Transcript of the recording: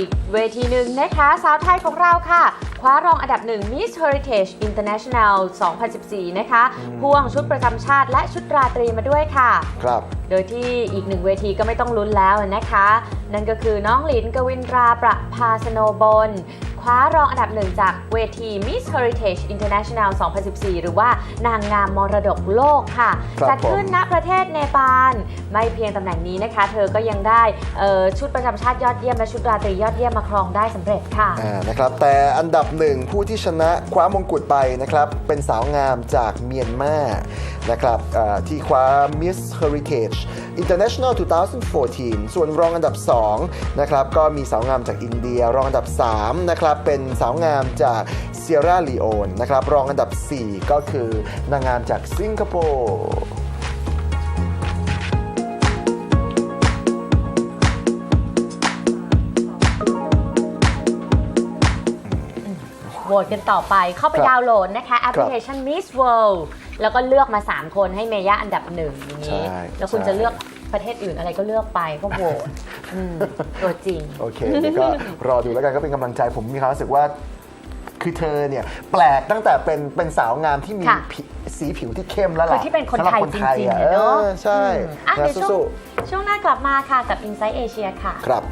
อีกเวทีหนึ่งนะคะ สาวไทยของเราค่ะ คว้ารองอันดับหนึ่ง Miss Heritage International 2014 นะคะ พ่วงชุดประจำชาติและชุดราตรีมาด้วยค่ะ ครับ โดยที่อีกหนึ่งเวทีก็ไม่ต้องลุ้นแล้วนะคะ นั่นก็คือน้องหลินกวินตราประภาสโนบล คว้ารองอันดับหนึ่งจากเวที Miss Heritage International 2014 หรือว่านางงามมรดกโลกค่ะครับจัดขึ้นณประเทศเนปาล ไม่เพียงตำแหน่งนี้นะคะ เธอก็ยังได้เอ่อชุดประจำชาติยอดเยี่ยมและชุดราตรียอดเยี่ยมมาครองได้สำเร็จค่ะอ่านะครับแต่อันดับหนึ่งผู้ที่ชนะคว้ามงกุฎไปนะครับเป็นสาวงามจากเมียนมานะครับอ่าที่คว้า Miss Heritage International 2014 ส่วนรองอันดับ2นะครับก็มีสาวงามจากอินเดีย รองอันดับ3นะครับเป็นสาวงามจากเซียร่าลีโอนนะครับรองอันดับ 4 ก็คือนางงามจากสิงคโปร์โหวตกันต่อไปเข้าไปครับดาวน์โหลดนะคะ แอปพลิเคชัน Miss World แล้วก็เลือกมา 3 คนให้เมย่าอันดับหนึ่งอย่างนี้ ใช่แล้วคุณใช่ จะเลือกประเทศอื่นอะไรก็เลือกไปก็โหวตอืมตัวจริง โอเคเดี๋ยวก็ รอดูแล้วกันก็เป็นกำลังใจผมมีความรู้สึกว่า คือเธอเนี่ย แปลกตั้งแต่เป็นเป็นสาวงามที่มีค่ะผิสีผิวที่เข้มแล้วคือล่ะที่เป็นคนสำหรับไทยคนจไทยริงๆอะอะเนาะเออใช่อืมอะนะเดี๋ยวช่วงสู้ช่วงหน้ากลับมาค่ะกับ Inside Asia ค่ะ ๆครับ